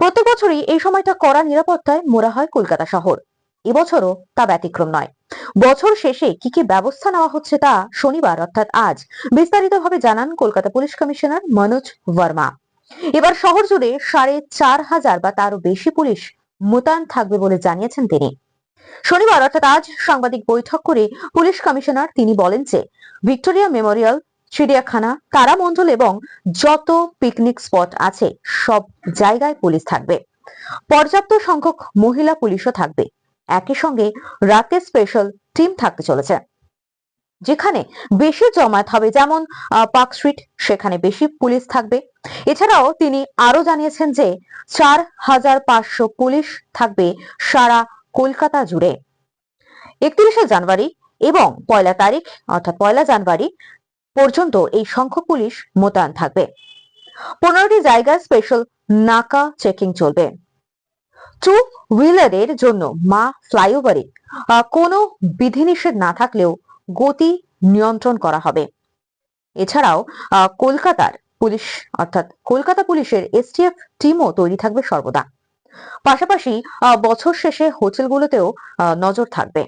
প্রত্যেক বছরই এই সময়টা কড়া নিরাপত্তায় মোড়া হয় কলকাতা শহর। এবছরও তা ব্যতিক্রম নয়। বছর শেষে কি কি ব্যবস্থা নেওয়া হচ্ছে তা শনিবার, অর্থাৎ আজ, বিস্তারিতভাবে জানান কলকাতা পুলিশ কমিশনার মনোজ ভার্মা এবার শহর জুড়ে সাড়ে চার হাজার বা তারও বেশি পুলিশ মোতায়েন থাকবে বলে জানিয়েছেন তিনি। শনিবার, অর্থাৎ আজ, সাংবাদিক বৈঠক করে পুলিশ কমিশনার তিনি বলেন যে, ভিক্টোরিয়া মেমোরিয়াল চিড়িয়াখানা, তারামণ্ডল এবং যত পিকনিক স্পট আছে, সব জায়গায় পুলিশ থাকবে। পর্যাপ্ত সংখ্যক মহিলা পুলিশও থাকবে। একই সঙ্গে রাতে স্পেশাল টিম থাকতে চলেছে। যেখানে বেশি জমায়েত হবে, যেমন পার্ক স্ট্রিট সেখানে বেশি পুলিশ থাকবে। এছাড়াও তিনি আরও জানিয়েছেন যে, চার হাজার পাঁচশো পুলিশ থাকবে সারা কলকাতা জুড়ে। একত্রিশে জানুয়ারি এবং পয়লা তারিখ, অর্থাৎ পয়লা জানুয়ারি পর্যন্ত এই সংখ্যক পুলিশ মোতায়েন থাকবে। পনেরোটি জায়গায় স্পেশাল নাকা চেকিং চলবে। টু হুইলারের জন্য মা ফ্লাইওভারে কোনো বিধিনিষেধ না থাকলেও গতি নিয়ন্ত্রণ করা হবে। এছাড়াও কলকাতার পুলিশ, অর্থাৎ কলকাতা পুলিশের এসটিএফ টিমও তৈরি থাকবে সর্বদা। পাশাপাশি বছর শেষে হোটেলগুলোতেও নজর থাকবে।